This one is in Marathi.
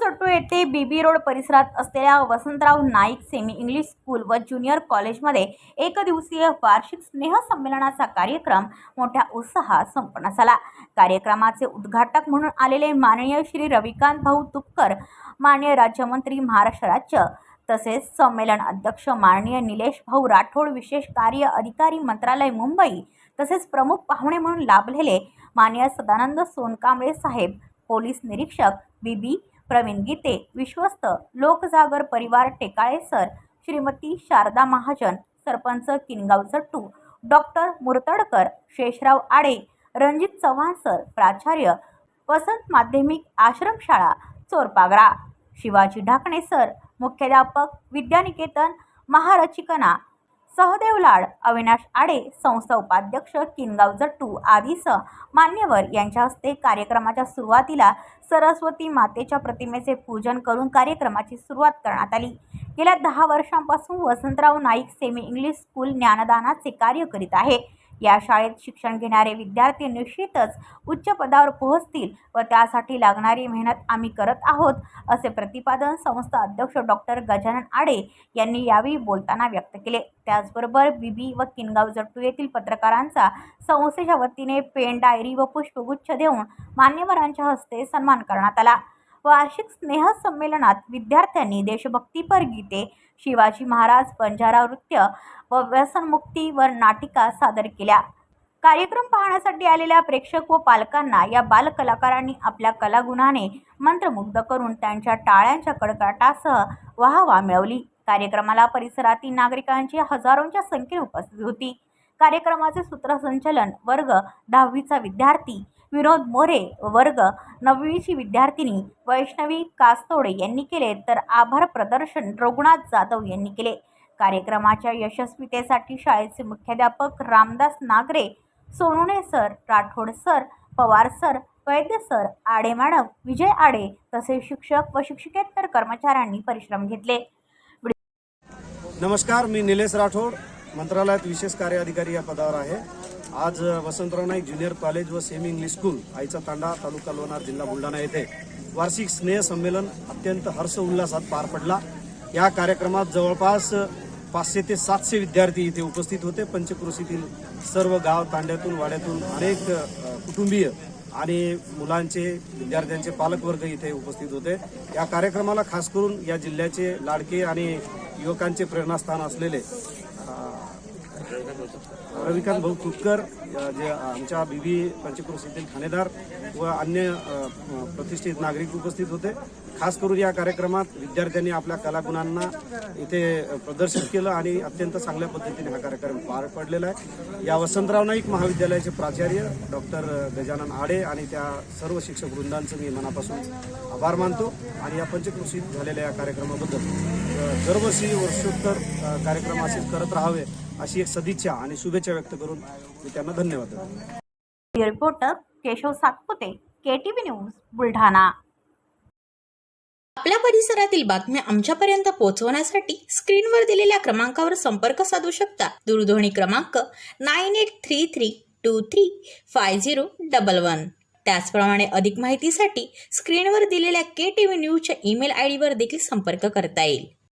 चट्टू येथे बीबी रोड परिसरात असलेल्या Vasantrao Naik semi English school व ज्युनियर कॉलेजमध्ये एक दिवसीय वार्षिक स्नेहसंमेलनाचा कार्यक्रम मोठ्या उत्साहात संपन्न झाला. कार्यक्रमाचे उद्घाटक म्हणून आलेले माननीय श्री रविकांत भाऊ तुपकर माननीय राज्यमंत्री महाराष्ट्र राज्य तसेच संमेलन अध्यक्ष माननीय निलेश भाऊ राठोड विशेष कार्य अधिकारी मंत्रालय मुंबई तसेच प्रमुख पाहुणे म्हणून लाभलेले माननीय सदानंद सोनकांबळे साहेब पोलीस निरीक्षक बीबी प्रवीण गीते विश्वस्त लोकजागर परिवार टेकाळे सर श्रीमती शारदा महाजन सरपंच किनगाव चट्टू डॉक्टर मुरतडकर शेषराव आडे रणजित चव्हाण सर प्राचार्य वसंत माध्यमिक आश्रमशाळा चोरपागरा शिवाजी ढाकणे सर मुख्याध्यापक विद्यानिकेतन महारचिकना सहदेव लाड अविनाश आडे संस्था उपाध्यक्ष किनगाव जट्टू आदीसह मान्यवर यांच्या हस्ते कार्यक्रमाच्या सुरुवातीला सरस्वती मातेच्या प्रतिमेचे पूजन करून कार्यक्रमाची सुरुवात करण्यात आली. गेल्या दहा वर्षांपासून Vasantrao Naik semi English school ज्ञानदानाचे कार्य करीत आहे. या शाळेत शिक्षण घेणारे विद्यार्थी निश्चितच उच्च पदावर पोहोचतील व त्यासाठी लागणारी मेहनत आम्ही करत आहोत असे प्रतिपादन संस्था अध्यक्ष डॉक्टर गजानन आडे यांनी यावेळी बोलताना व्यक्त केले. त्याचबरोबर बीबी व किनगाव जट्टू येथील पत्रकारांचा संस्थेच्या वतीने पेन डायरी व पुष्पगुच्छ देऊन मान्यवरांच्या हस्ते सन्मान करण्यात आला. वार्षिक स्नेहसंमेलनात विद्यार्थ्यांनी देशभक्तीपर गीते शिवाजी महाराज बंजारा नृत्य व व्यसनमुक्ती व नाटिका सादर केल्या. कार्यक्रम पाहण्यासाठी आलेल्या प्रेक्षक व पालकांना या बालकलाकारांनी आपल्या कलागुणाने मंत्रमुग्ध करून त्यांच्या टाळ्यांच्या कडकडाटासह वाहवा मिळवली. कार्यक्रमाला परिसरातील नागरिकांची हजारोंच्या संख्येने उपस्थित होती. कार्यक्रमाचे सूत्रसंचलन वर्ग दहावीचा विद्यार्थी विनोद मोरे वर्ग नववीची विद्यार्थिनी वैष्णवी कास्तोडे यांनी केले तर आभार प्रदर्शन रघुनाथ जाधव यांनी केले. कार्यक्रमाच्या यशस्वीतेसाठी शाळेचे मुख्याध्यापक Ramdas Nagare Sonune sir Rathod sir Pawar sir Vaidya sir Ade madam Vijay Ade तसेच शिक्षक व शिक्षकेतर कर्मचाऱ्यांनी परिश्रम घेतले. नमस्कार मी निलेश राठोड मंत्रालयात विशेष कार्य अधिकारी या पदावर आहे. आज वसंतराव नाईक ज्युनियर कॉलेज व सेमी इंग्लिश स्कूल आईचा तांडा तालुका लोणार जिल्हा बुलढाणा येथे वार्षिक स्नेह संमेलन अत्यंत हर्ष उल्हासात पार पडला. या कार्यक्रमात जवळपास पाचशे ते सातशे विद्यार्थी इथे उपस्थित होते. पंचक्रोशीतील सर्व गाव तांड्यातून वाड्यातून अनेक कुटुंबीय आणि मुलांचे विद्यार्थ्यांचे पालकवर्ग इथे उपस्थित होते. या कार्यक्रमाला खास करून या जिल्ह्याचे लाडके आणि युवकांचे प्रेरणास्थान असलेले रविकांत भाऊ तुटकर जे आमच्या बीबी पंचक्रोशीतील ठाणेदार व अन्य प्रतिष्ठित नागरिक उपस्थित होते. खास करून या कार्यक्रमात विद्यार्थ्यांनी आपल्या कलागुणांना इथे प्रदर्शित केलं आणि अत्यंत चांगल्या पद्धतीने हा कार्यक्रम पार पडलेला आहे. या वसंतराव नाईक महाविद्यालयाचे प्राचार्य डॉक्टर गजानन आडे आणि त्या सर्व शिक्षक वृंदांचं मी मनापासून आभार मानतो आणि या पंचकृषीत झालेल्या या कार्यक्रमाबद्दल दरवर्षी वर्षोत्तर कार्यक्रम असेच करत राहावे अशी एक सदिच्छा आणि शुभेच्छा व्यक्त करून मी त्यांना धन्यवाद देतो. Reporter Keshav Satpute KTV news Buldhana. आपल्या परिसरातील बातम्या आमच्यापर्यंत पोहोचवण्यासाठी स्क्रीनवर दिलेल्या क्रमांकावर संपर्क साधू शकता. दूरध्वनी क्रमांक nine eight three three two three five zero double one. त्याचप्रमाणे अधिक माहितीसाठी स्क्रीनवर दिलेल्या के टी व्ही न्यूजच्या ईमेल आय डीवर देखील संपर्क करता येईल.